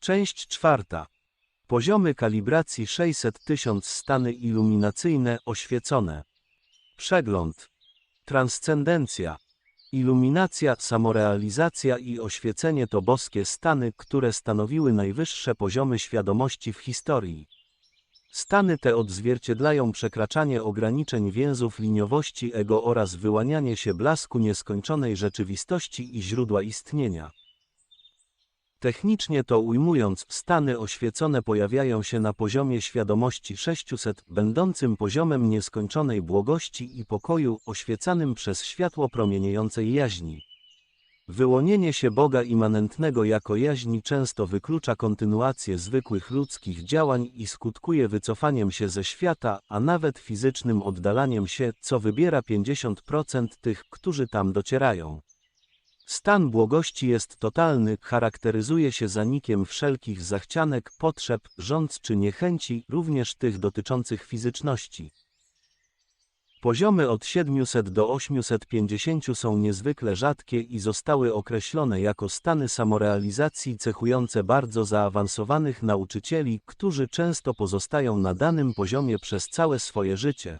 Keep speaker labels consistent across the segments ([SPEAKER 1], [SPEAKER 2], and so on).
[SPEAKER 1] Część czwarta. Poziomy kalibracji 600 tysiąc stany iluminacyjne oświecone. Przegląd. Transcendencja. Iluminacja, samorealizacja i oświecenie to boskie stany, które stanowiły najwyższe poziomy świadomości w historii. Stany te odzwierciedlają przekraczanie ograniczeń więzów liniowości ego oraz wyłanianie się blasku nieskończonej rzeczywistości i źródła istnienia. Technicznie to ujmując, stany oświecone pojawiają się na poziomie świadomości 600, będącym poziomem nieskończonej błogości i pokoju, oświecanym przez światło promieniejącej jaźni. Wyłonienie się Boga immanentnego jako jaźni często wyklucza kontynuację zwykłych ludzkich działań i skutkuje wycofaniem się ze świata, a nawet fizycznym oddalaniem się, co wybiera 50% tych, którzy tam docierają. Stan błogości jest totalny, charakteryzuje się zanikiem wszelkich zachcianek, potrzeb, rządz czy niechęci, również tych dotyczących fizyczności. Poziomy od 700 do 850 są niezwykle rzadkie i zostały określone jako stany samorealizacji cechujące bardzo zaawansowanych nauczycieli, którzy często pozostają na danym poziomie przez całe swoje życie.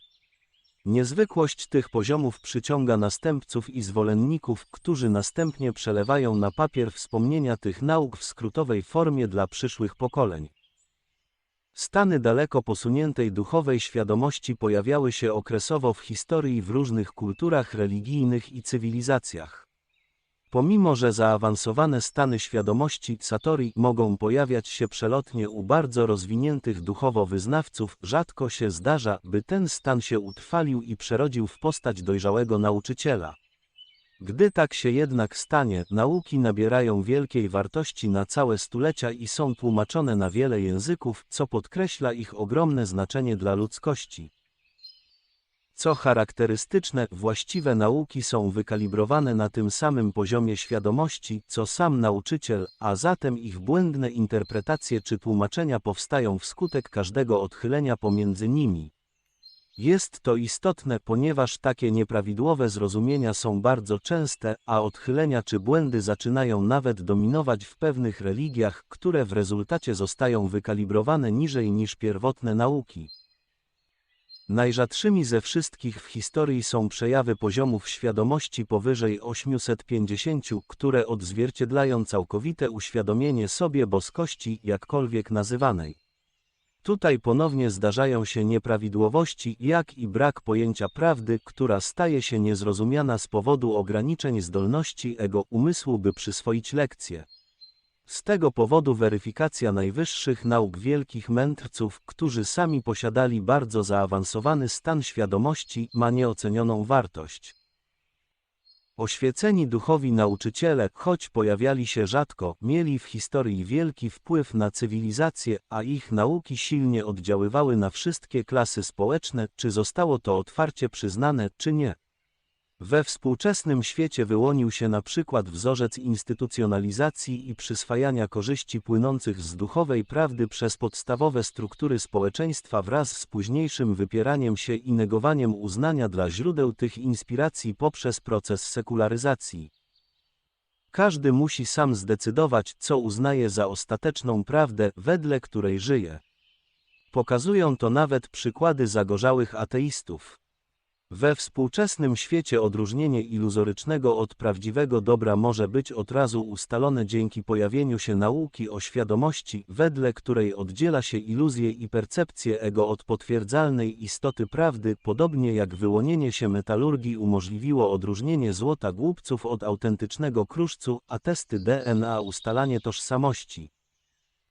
[SPEAKER 1] Niezwykłość tych poziomów przyciąga następców i zwolenników, którzy następnie przelewają na papier wspomnienia tych nauk w skrótowej formie dla przyszłych pokoleń. Stany daleko posuniętej duchowej świadomości pojawiały się okresowo w historii w różnych kulturach religijnych i cywilizacjach. Pomimo, że zaawansowane stany świadomości Satori mogą pojawiać się przelotnie u bardzo rozwiniętych duchowo wyznawców, rzadko się zdarza, by ten stan się utrwalił i przerodził w postać dojrzałego nauczyciela. Gdy tak się jednak stanie, nauki nabierają wielkiej wartości na całe stulecia i są tłumaczone na wiele języków, co podkreśla ich ogromne znaczenie dla ludzkości. Co charakterystyczne, właściwe nauki są wykalibrowane na tym samym poziomie świadomości, co sam nauczyciel, a zatem ich błędne interpretacje czy tłumaczenia powstają wskutek każdego odchylenia pomiędzy nimi. Jest to istotne, ponieważ takie nieprawidłowe zrozumienia są bardzo częste, a odchylenia czy błędy zaczynają nawet dominować w pewnych religiach, które w rezultacie zostają wykalibrowane niżej niż pierwotne nauki. Najrzadszymi ze wszystkich w historii są przejawy poziomów świadomości powyżej 850, które odzwierciedlają całkowite uświadomienie sobie boskości, jakkolwiek nazywanej. Tutaj ponownie zdarzają się nieprawidłowości, jak i brak pojęcia prawdy, która staje się niezrozumiana z powodu ograniczeń zdolności ego umysłu, by przyswoić lekcję. Z tego powodu weryfikacja najwyższych nauk wielkich mędrców, którzy sami posiadali bardzo zaawansowany stan świadomości, ma nieocenioną wartość. Oświeceni duchowi nauczyciele, choć pojawiali się rzadko, mieli w historii wielki wpływ na cywilizację, a ich nauki silnie oddziaływały na wszystkie klasy społeczne, czy zostało to otwarcie przyznane, czy nie. We współczesnym świecie wyłonił się na przykład wzorzec instytucjonalizacji i przyswajania korzyści płynących z duchowej prawdy przez podstawowe struktury społeczeństwa wraz z późniejszym wypieraniem się i negowaniem uznania dla źródeł tych inspiracji poprzez proces sekularyzacji. Każdy musi sam zdecydować, co uznaje za ostateczną prawdę, wedle której żyje. Pokazują to nawet przykłady zagorzałych ateistów. We współczesnym świecie odróżnienie iluzorycznego od prawdziwego dobra może być od razu ustalone dzięki pojawieniu się nauki o świadomości, wedle której oddziela się iluzję i percepcję ego od potwierdzalnej istoty prawdy, podobnie jak wyłonienie się metalurgii umożliwiło odróżnienie złota głupców od autentycznego kruszcu, a testy DNA ustalanie tożsamości.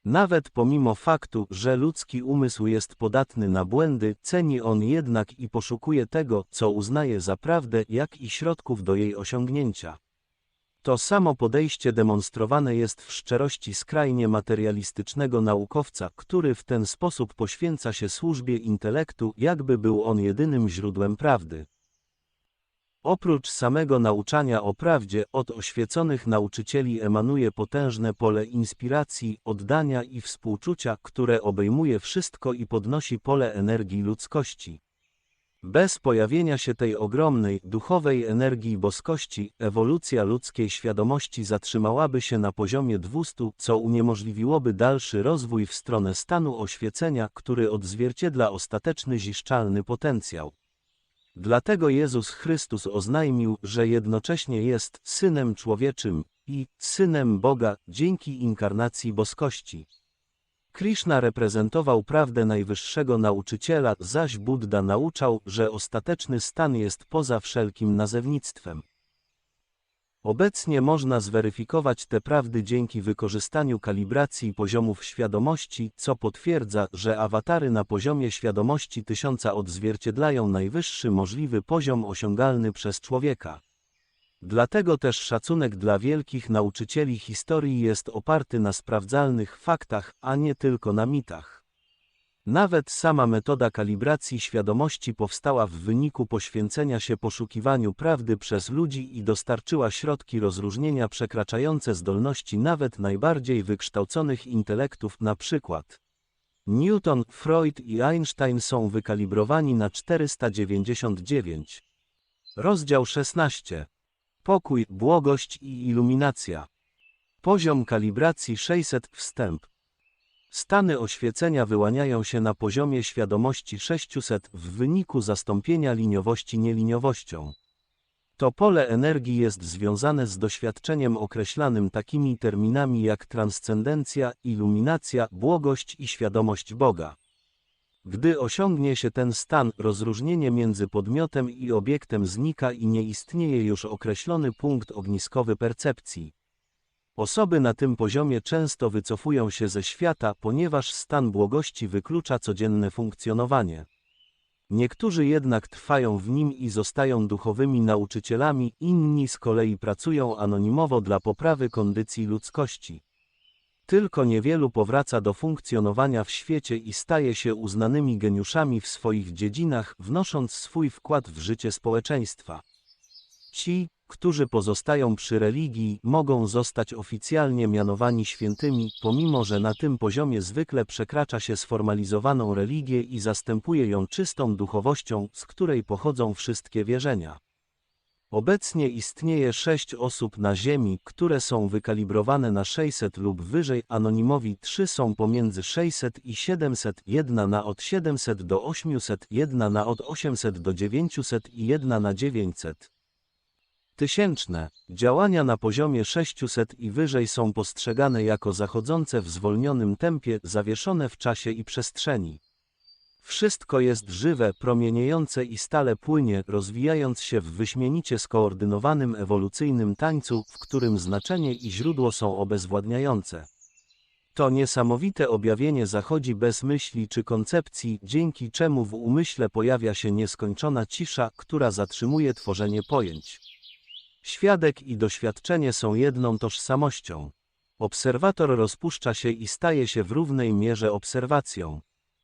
[SPEAKER 1] Nawet pomimo faktu, że ludzki umysł jest podatny na błędy, ceni on jednak i poszukuje tego, co uznaje za prawdę, jak i środków do jej osiągnięcia. To samo podejście demonstrowane jest w szczerości skrajnie materialistycznego naukowca, który w ten sposób poświęca się służbie intelektu, jakby był on jedynym źródłem prawdy. Oprócz samego nauczania o prawdzie, od oświeconych nauczycieli emanuje potężne pole inspiracji, oddania i współczucia, które obejmuje wszystko i podnosi pole energii ludzkości. Bez pojawienia się tej ogromnej, duchowej energii boskości, ewolucja ludzkiej świadomości zatrzymałaby się na poziomie 200, co uniemożliwiłoby dalszy rozwój w stronę stanu oświecenia, który odzwierciedla ostateczny ziszczalny potencjał. Dlatego Jezus Chrystus oznajmił, że jednocześnie jest Synem Człowieczym i Synem Boga dzięki inkarnacji boskości. Krishna reprezentował prawdę najwyższego nauczyciela, zaś Buddha nauczał, że ostateczny stan jest poza wszelkim nazewnictwem. Obecnie można zweryfikować te prawdy dzięki wykorzystaniu kalibracji poziomów świadomości, co potwierdza, że awatary na poziomie świadomości tysiąca odzwierciedlają najwyższy możliwy poziom osiągalny przez człowieka. Dlatego też szacunek dla wielkich nauczycieli historii jest oparty na sprawdzalnych faktach, a nie tylko na mitach. Nawet sama metoda kalibracji świadomości powstała w wyniku poświęcenia się poszukiwaniu prawdy przez ludzi i dostarczyła środki rozróżnienia przekraczające zdolności nawet najbardziej wykształconych intelektów na przykład. Newton, Freud i Einstein są wykalibrowani na 499. Rozdział 16. Pokój, błogość i iluminacja. Poziom kalibracji 600 wstęp. Stany oświecenia wyłaniają się na poziomie świadomości 600 w wyniku zastąpienia liniowości nieliniowością. To pole energii jest związane z doświadczeniem określanym takimi terminami jak transcendencja, iluminacja, błogość i świadomość Boga. Gdy osiągnie się ten stan, rozróżnienie między podmiotem i obiektem znika i nie istnieje już określony punkt ogniskowy percepcji. Osoby na tym poziomie często wycofują się ze świata, ponieważ stan błogości wyklucza codzienne funkcjonowanie. Niektórzy jednak trwają w nim i zostają duchowymi nauczycielami, inni z kolei pracują anonimowo dla poprawy kondycji ludzkości. Tylko niewielu powraca do funkcjonowania w świecie i staje się uznanymi geniuszami w swoich dziedzinach, wnosząc swój wkład w życie społeczeństwa. Ci, którzy pozostają przy religii, mogą zostać oficjalnie mianowani świętymi, pomimo że na tym poziomie zwykle przekracza się sformalizowaną religię i zastępuje ją czystą duchowością, z której pochodzą wszystkie wierzenia. Obecnie istnieje sześć osób na Ziemi, które są wykalibrowane na 600 lub wyżej, anonimowi 3 są pomiędzy 600 i 700, jedna na od 700 do 800, jedna na od 800 do 900 i jedna na 900. Tysięczne działania na poziomie 600 i wyżej są postrzegane jako zachodzące w zwolnionym tempie, zawieszone w czasie i przestrzeni. Wszystko jest żywe, promieniejące i stale płynie, rozwijając się w wyśmienicie skoordynowanym ewolucyjnym tańcu, w którym znaczenie i źródło są obezwładniające. To niesamowite objawienie zachodzi bez myśli czy koncepcji, dzięki czemu w umyśle pojawia się nieskończona cisza, która zatrzymuje tworzenie pojęć. Świadek i doświadczenie są jedną tożsamością. Obserwator rozpuszcza się i staje się w równej mierze obserwacją.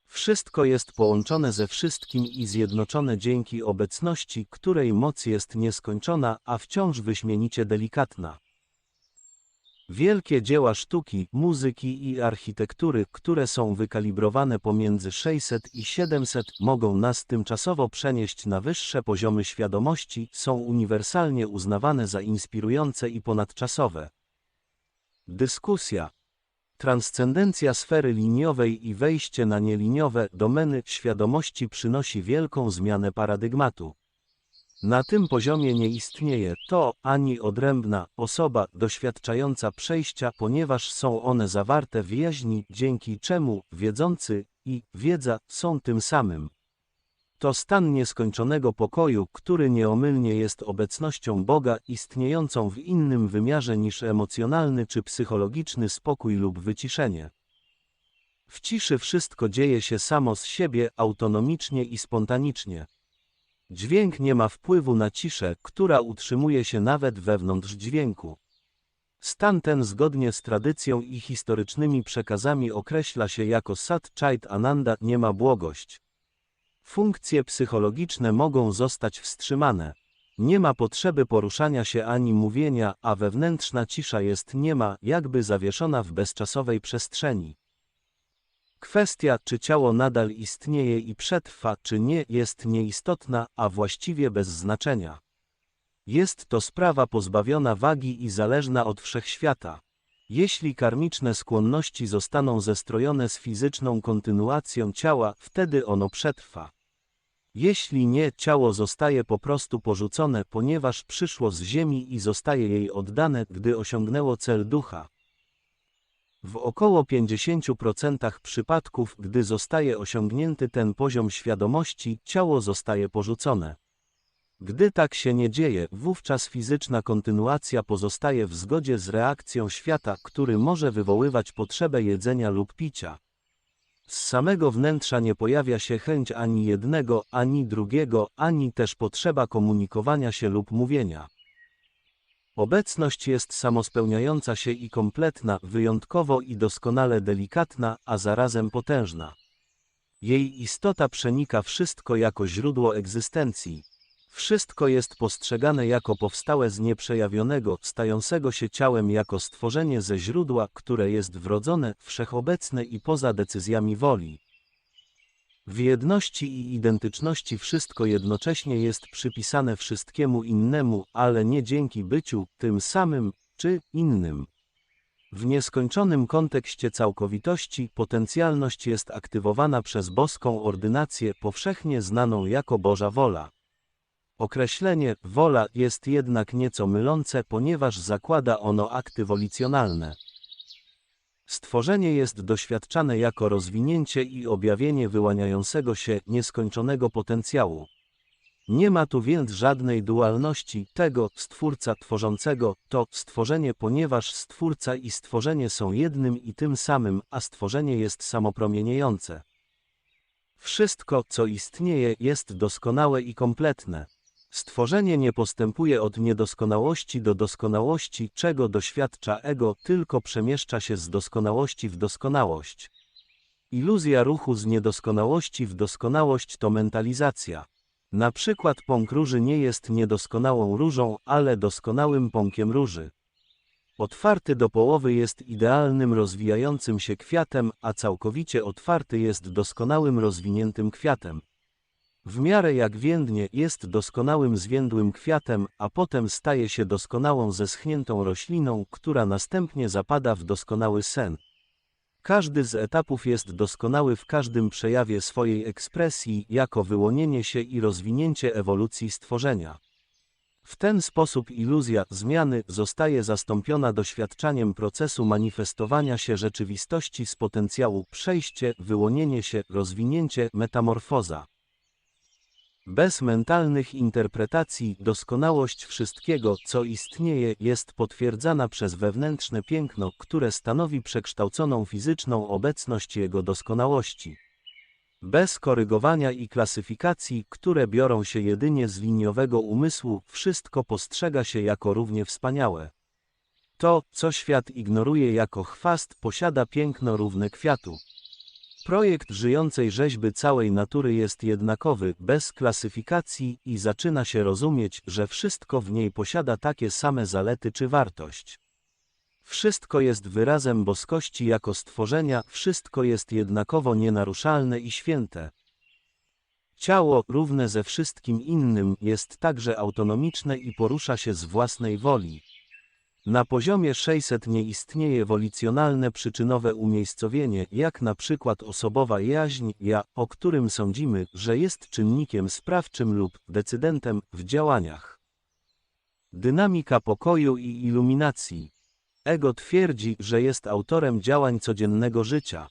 [SPEAKER 1] Wszystko jest połączone ze wszystkim i zjednoczone dzięki obecności, której moc jest nieskończona, a wciąż wyśmienicie delikatna. Wielkie dzieła sztuki, muzyki i architektury, które są wykalibrowane pomiędzy 600 i 700, mogą nas tymczasowo przenieść na wyższe poziomy świadomości, są uniwersalnie uznawane za inspirujące i ponadczasowe. Dyskusja, Transcendencja sfery liniowej i wejście na nieliniowe domeny świadomości przynosi wielką zmianę paradygmatu. Na tym poziomie nie istnieje to ani odrębna osoba doświadczająca przejścia, ponieważ są one zawarte w jaźni, dzięki czemu wiedzący i wiedza są tym samym. To stan nieskończonego pokoju, który nieomylnie jest obecnością Boga istniejącą w innym wymiarze niż emocjonalny czy psychologiczny spokój lub wyciszenie. W ciszy wszystko dzieje się samo z siebie, autonomicznie i spontanicznie. Dźwięk nie ma wpływu na ciszę, która utrzymuje się nawet wewnątrz dźwięku. Stan ten zgodnie z tradycją i historycznymi przekazami określa się jako Sat Chait Ananda nie ma błogość. Funkcje psychologiczne mogą zostać wstrzymane. Nie ma potrzeby poruszania się ani mówienia, a wewnętrzna cisza jest niema, jakby zawieszona w bezczasowej przestrzeni. Kwestia, czy ciało nadal istnieje i przetrwa, czy nie, jest nieistotna, a właściwie bez znaczenia. Jest to sprawa pozbawiona wagi i zależna od wszechświata. Jeśli karmiczne skłonności zostaną zestrojone z fizyczną kontynuacją ciała, wtedy ono przetrwa. Jeśli nie, ciało zostaje po prostu porzucone, ponieważ przyszło z ziemi i zostaje jej oddane, gdy osiągnęło cel ducha. W około 50% przypadków, gdy zostaje osiągnięty ten poziom świadomości, ciało zostaje porzucone. Gdy tak się nie dzieje, wówczas fizyczna kontynuacja pozostaje w zgodzie z reakcją świata, który może wywoływać potrzebę jedzenia lub picia. Z samego wnętrza nie pojawia się chęć ani jednego, ani drugiego, ani też potrzeba komunikowania się lub mówienia. Obecność jest samospełniająca się i kompletna, wyjątkowo i doskonale delikatna, a zarazem potężna. Jej istota przenika wszystko jako źródło egzystencji. Wszystko jest postrzegane jako powstałe z nieprzejawionego, stającego się ciałem jako stworzenie ze źródła, które jest wrodzone, wszechobecne i poza decyzjami woli. W jedności i identyczności wszystko jednocześnie jest przypisane wszystkiemu innemu, ale nie dzięki byciu tym samym czy innym. W nieskończonym kontekście całkowitości potencjalność jest aktywowana przez boską ordynację powszechnie znaną jako Boża wola. Określenie wola jest jednak nieco mylące, ponieważ zakłada ono akty wolicjonalne. Stworzenie jest doświadczane jako rozwinięcie i objawienie wyłaniającego się nieskończonego potencjału. Nie ma tu więc żadnej dualności tego stwórca tworzącego, to stworzenie, ponieważ stwórca i stworzenie są jednym i tym samym, a stworzenie jest samopromieniejące. Wszystko, co istnieje, jest doskonałe i kompletne. Stworzenie nie postępuje od niedoskonałości do doskonałości, czego doświadcza ego, tylko przemieszcza się z doskonałości w doskonałość. Iluzja ruchu z niedoskonałości w doskonałość to mentalizacja. Na przykład pąk róży nie jest niedoskonałą różą, ale doskonałym pąkiem róży. Otwarty do połowy jest idealnym rozwijającym się kwiatem, a całkowicie otwarty jest doskonałym rozwiniętym kwiatem. W miarę jak więdnie jest doskonałym zwiędłym kwiatem, a potem staje się doskonałą zeschniętą rośliną, która następnie zapada w doskonały sen. Każdy z etapów jest doskonały w każdym przejawie swojej ekspresji, jako wyłonienie się i rozwinięcie ewolucji stworzenia. W ten sposób iluzja zmiany zostaje zastąpiona doświadczaniem procesu manifestowania się rzeczywistości z potencjału przejście, wyłonienie się, rozwinięcie, metamorfoza. Bez mentalnych interpretacji doskonałość wszystkiego, co istnieje, jest potwierdzana przez wewnętrzne piękno, które stanowi przekształconą fizyczną obecność jego doskonałości. Bez korygowania i klasyfikacji, które biorą się jedynie z liniowego umysłu, wszystko postrzega się jako równie wspaniałe. To, co świat ignoruje jako chwast, posiada piękno równe kwiatu. Projekt żyjącej rzeźby całej natury jest jednakowy, bez klasyfikacji i zaczyna się rozumieć, że wszystko w niej posiada takie same zalety czy wartość. Wszystko jest wyrazem boskości jako stworzenia, wszystko jest jednakowo nienaruszalne i święte. Ciało, równe ze wszystkim innym, jest także autonomiczne i porusza się z własnej woli. Na poziomie 600 nie istnieje wolicjonalne przyczynowe umiejscowienie, jak na przykład osobowa jaźń, ja, o którym sądzimy, że jest czynnikiem sprawczym lub decydentem w działaniach. Dynamika pokoju i iluminacji. Ego twierdzi, że jest autorem działań codziennego życia.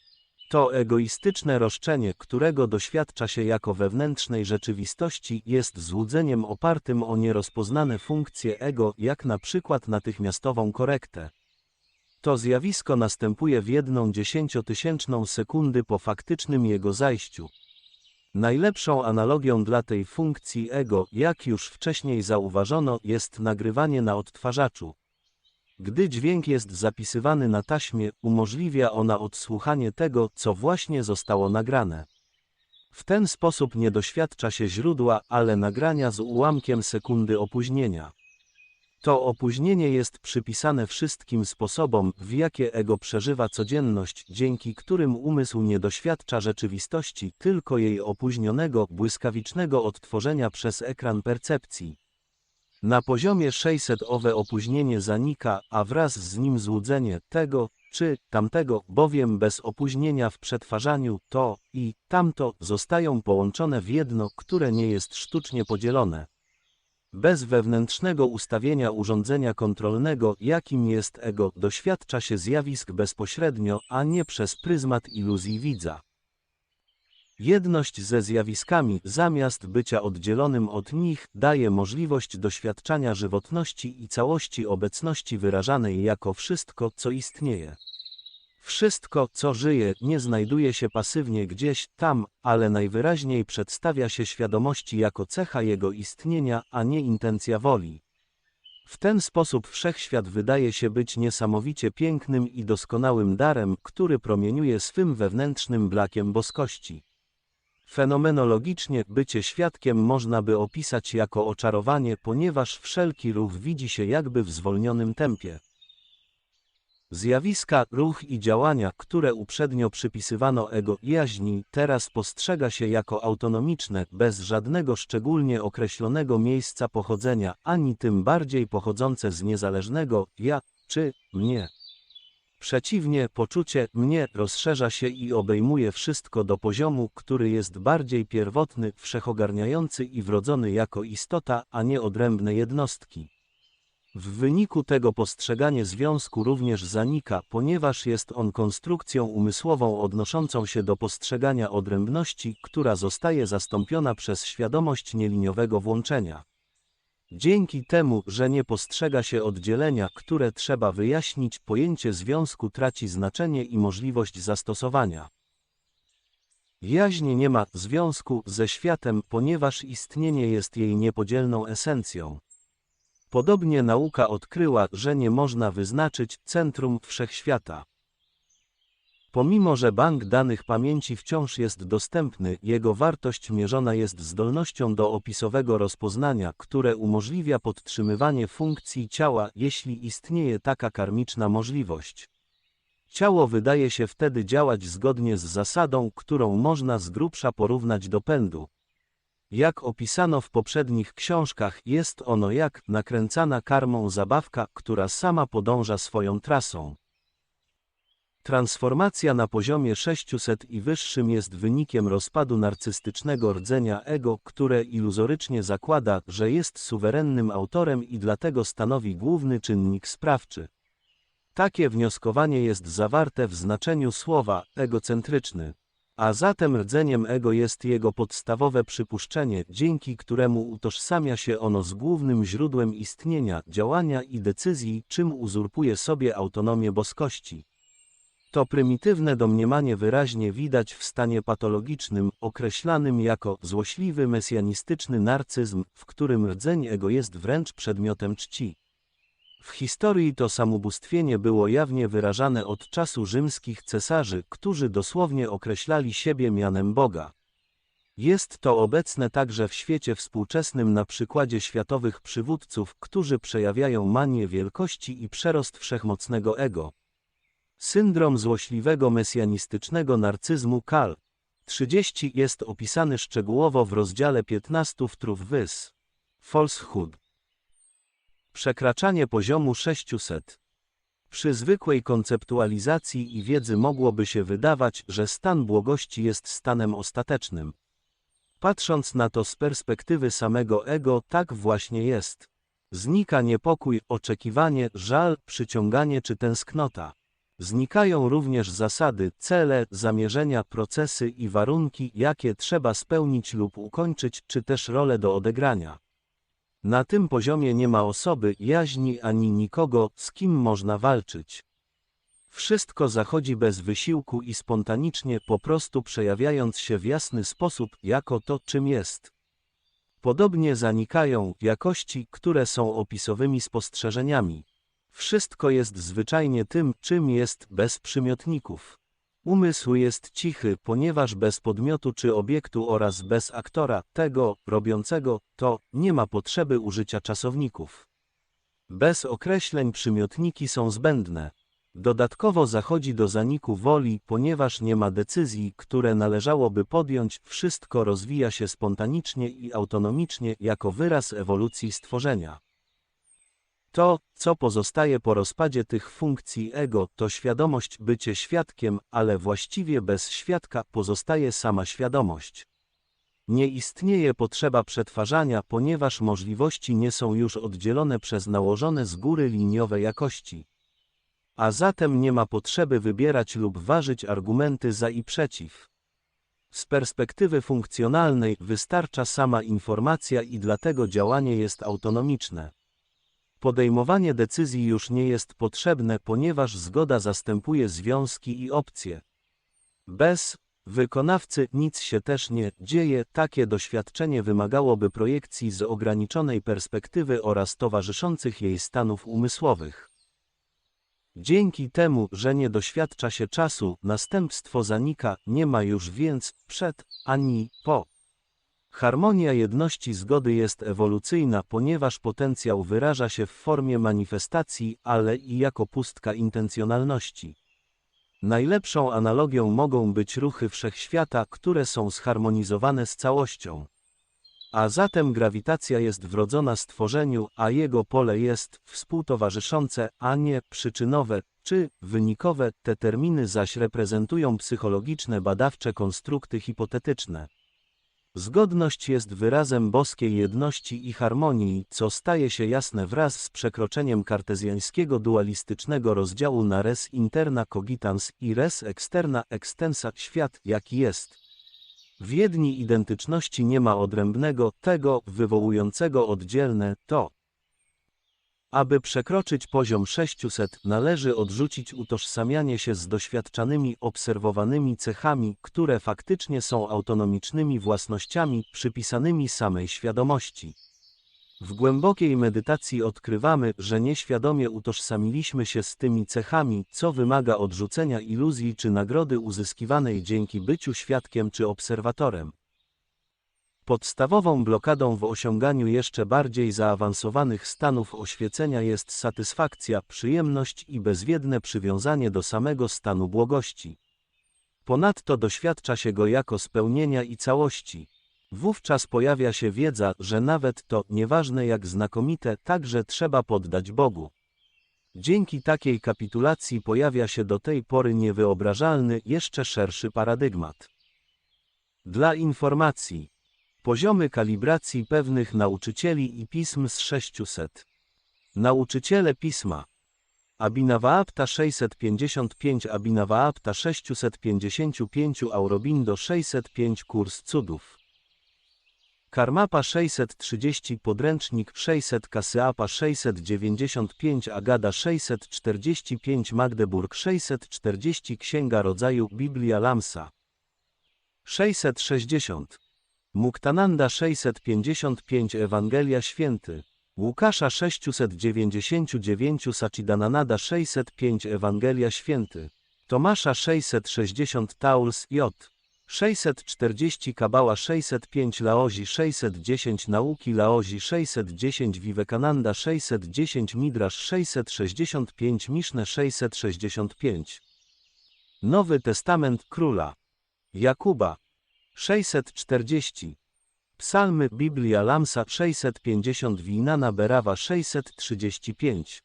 [SPEAKER 1] To egoistyczne roszczenie, którego doświadcza się jako wewnętrznej rzeczywistości, jest złudzeniem opartym o nierozpoznane funkcje ego, jak na przykład natychmiastową korektę. To zjawisko następuje w jedną dziesięciotysięczną sekundy po faktycznym jego zajściu. Najlepszą analogią dla tej funkcji ego, jak już wcześniej zauważono, jest nagrywanie na odtwarzaczu. Gdy dźwięk jest zapisywany na taśmie, umożliwia ona odsłuchanie tego, co właśnie zostało nagrane. W ten sposób nie doświadcza się źródła, ale nagrania z ułamkiem sekundy opóźnienia. To opóźnienie jest przypisane wszystkim sposobom, w jakie ego przeżywa codzienność, dzięki którym umysł nie doświadcza rzeczywistości, tylko jej opóźnionego, błyskawicznego odtworzenia przez ekran percepcji. Na poziomie 600 owe opóźnienie zanika, a wraz z nim złudzenie tego, czy tamtego, bowiem bez opóźnienia w przetwarzaniu to i tamto zostają połączone w jedno, które nie jest sztucznie podzielone. Bez wewnętrznego ustawienia urządzenia kontrolnego, jakim jest ego, doświadcza się zjawisk bezpośrednio, a nie przez pryzmat iluzji widza. Jedność ze zjawiskami, zamiast bycia oddzielonym od nich, daje możliwość doświadczania żywotności i całości obecności wyrażanej jako wszystko, co istnieje. Wszystko, co żyje, nie znajduje się pasywnie gdzieś tam, ale najwyraźniej przedstawia się świadomości jako cecha jego istnienia, a nie intencja woli. W ten sposób wszechświat wydaje się być niesamowicie pięknym i doskonałym darem, który promieniuje swym wewnętrznym blakiem boskości. Fenomenologicznie bycie świadkiem można by opisać jako oczarowanie, ponieważ wszelki ruch widzi się jakby w zwolnionym tempie. Zjawiska, ruch i działania, które uprzednio przypisywano ego jaźni, teraz postrzega się jako autonomiczne, bez żadnego szczególnie określonego miejsca pochodzenia, ani tym bardziej pochodzące z niezależnego ja czy mnie. Przeciwnie, poczucie mnie rozszerza się i obejmuje wszystko do poziomu, który jest bardziej pierwotny, wszechogarniający i wrodzony jako istota, a nie odrębne jednostki. W wyniku tego postrzeganie związku również zanika, ponieważ jest on konstrukcją umysłową odnoszącą się do postrzegania odrębności, która zostaje zastąpiona przez świadomość nieliniowego włączenia. Dzięki temu, że nie postrzega się oddzielenia, które trzeba wyjaśnić, pojęcie związku traci znaczenie i możliwość zastosowania. Jaźń nie ma związku ze światem, ponieważ istnienie jest jej niepodzielną esencją. Podobnie nauka odkryła, że nie można wyznaczyć centrum wszechświata. Pomimo, że bank danych pamięci wciąż jest dostępny, jego wartość mierzona jest zdolnością do opisowego rozpoznania, które umożliwia podtrzymywanie funkcji ciała, jeśli istnieje taka karmiczna możliwość. Ciało wydaje się wtedy działać zgodnie z zasadą, którą można z grubsza porównać do pędu. Jak opisano w poprzednich książkach, jest ono jak nakręcana karmą zabawka, która sama podąża swoją trasą. Transformacja na poziomie 600 i wyższym jest wynikiem rozpadu narcystycznego rdzenia ego, które iluzorycznie zakłada, że jest suwerennym autorem i dlatego stanowi główny czynnik sprawczy. Takie wnioskowanie jest zawarte w znaczeniu słowa egocentryczny. A zatem rdzeniem ego jest jego podstawowe przypuszczenie, dzięki któremu utożsamia się ono z głównym źródłem istnienia, działania i decyzji, czym uzurpuje sobie autonomię boskości. To prymitywne domniemanie wyraźnie widać w stanie patologicznym, określanym jako złośliwy mesjanistyczny narcyzm, w którym rdzeń ego jest wręcz przedmiotem czci. W historii to samobóstwienie było jawnie wyrażane od czasu rzymskich cesarzy, którzy dosłownie określali siebie mianem Boga. Jest to obecne także w świecie współczesnym na przykładzie światowych przywódców, którzy przejawiają manię wielkości i przerost wszechmocnego ego. Syndrom złośliwego mesjanistycznego narcyzmu Kal. 30 jest opisany szczegółowo w rozdziale 15 wtrów wys. Falsehood. Przekraczanie poziomu 600. Przy zwykłej konceptualizacji i wiedzy mogłoby się wydawać, że stan błogości jest stanem ostatecznym. Patrząc na to z perspektywy samego ego, tak właśnie jest. Znika niepokój, oczekiwanie, żal, przyciąganie czy tęsknota. Znikają również zasady, cele, zamierzenia, procesy i warunki, jakie trzeba spełnić lub ukończyć, czy też role do odegrania. Na tym poziomie nie ma osoby, jaźni ani nikogo, z kim można walczyć. Wszystko zachodzi bez wysiłku i spontanicznie, po prostu przejawiając się w jasny sposób, jako to, czym jest. Podobnie zanikają jakości, które są opisowymi spostrzeżeniami. Wszystko jest zwyczajnie tym, czym jest, bez przymiotników. Umysł jest cichy, ponieważ bez podmiotu czy obiektu oraz bez aktora, tego, robiącego, to, nie ma potrzeby użycia czasowników. Bez określeń przymiotniki są zbędne. Dodatkowo zachodzi do zaniku woli, ponieważ nie ma decyzji, które należałoby podjąć, wszystko rozwija się spontanicznie i autonomicznie jako wyraz ewolucji stworzenia. To, co pozostaje po rozpadzie tych funkcji ego, to świadomość bycie świadkiem, ale właściwie bez świadka pozostaje sama świadomość. Nie istnieje potrzeba przetwarzania, ponieważ możliwości nie są już oddzielone przez nałożone z góry liniowe jakości. A zatem nie ma potrzeby wybierać lub ważyć argumenty za i przeciw. Z perspektywy funkcjonalnej wystarcza sama informacja i dlatego działanie jest autonomiczne. Podejmowanie decyzji już nie jest potrzebne, ponieważ zgoda zastępuje związki i opcje. Bez wykonawcy nic się też nie dzieje, takie doświadczenie wymagałoby projekcji z ograniczonej perspektywy oraz towarzyszących jej stanów umysłowych. Dzięki temu, że nie doświadcza się czasu, następstwo zanika, nie ma już więc przed ani po. Harmonia jedności zgody jest ewolucyjna, ponieważ potencjał wyraża się w formie manifestacji, ale i jako pustka intencjonalności. Najlepszą analogią mogą być ruchy wszechświata, które są zharmonizowane z całością. A zatem grawitacja jest wrodzona stworzeniu, a jego pole jest współtowarzyszące, a nie przyczynowe czy wynikowe. Te terminy zaś reprezentują psychologiczne badawcze konstrukty hipotetyczne. Zgodność jest wyrazem boskiej jedności i harmonii, co staje się jasne wraz z przekroczeniem kartezjańskiego dualistycznego rozdziału na res interna cogitans i res externa extensa świat jaki jest. W jedni identyczności nie ma odrębnego, tego, wywołującego oddzielne, to. Aby przekroczyć poziom 600, należy odrzucić utożsamianie się z doświadczanymi, obserwowanymi cechami, które faktycznie są autonomicznymi własnościami, przypisanymi samej świadomości. W głębokiej medytacji odkrywamy, że nieświadomie utożsamiliśmy się z tymi cechami, co wymaga odrzucenia iluzji czy nagrody uzyskiwanej dzięki byciu świadkiem czy obserwatorem. Podstawową blokadą w osiąganiu jeszcze bardziej zaawansowanych stanów oświecenia jest satysfakcja, przyjemność i bezwiedne przywiązanie do samego stanu błogości. Ponadto doświadcza się go jako spełnienia i całości. Wówczas pojawia się wiedza, że nawet to, nieważne jak znakomite, także trzeba poddać Bogu. Dzięki takiej kapitulacji pojawia się do tej pory niewyobrażalny, jeszcze szerszy paradygmat. Dla informacji Poziomy kalibracji pewnych nauczycieli i pism z 600. Nauczyciele pisma. Abhinavaapta 655 Abhinavaapta 655 Aurobindo 605 Kurs cudów. Karmapa 630 Podręcznik 600 Kasyapa 695 Agada 645 Magdeburg 640 Księga Rodzaju Biblia Lamsa 660 Muktananda 655 Ewangelia Święty. Łukasza 699 Sachidananada 605 Ewangelia Święty. Tomasza 660 Tauls J. 640 Kabała 605 Laozi 610 Nauki Laozi 610 Vivekananda 610 Midrash 665 Miszne 665 Nowy Testament Króla Jakuba 640. Psalmy Biblia Lamsa 650 Winana Berawa 635.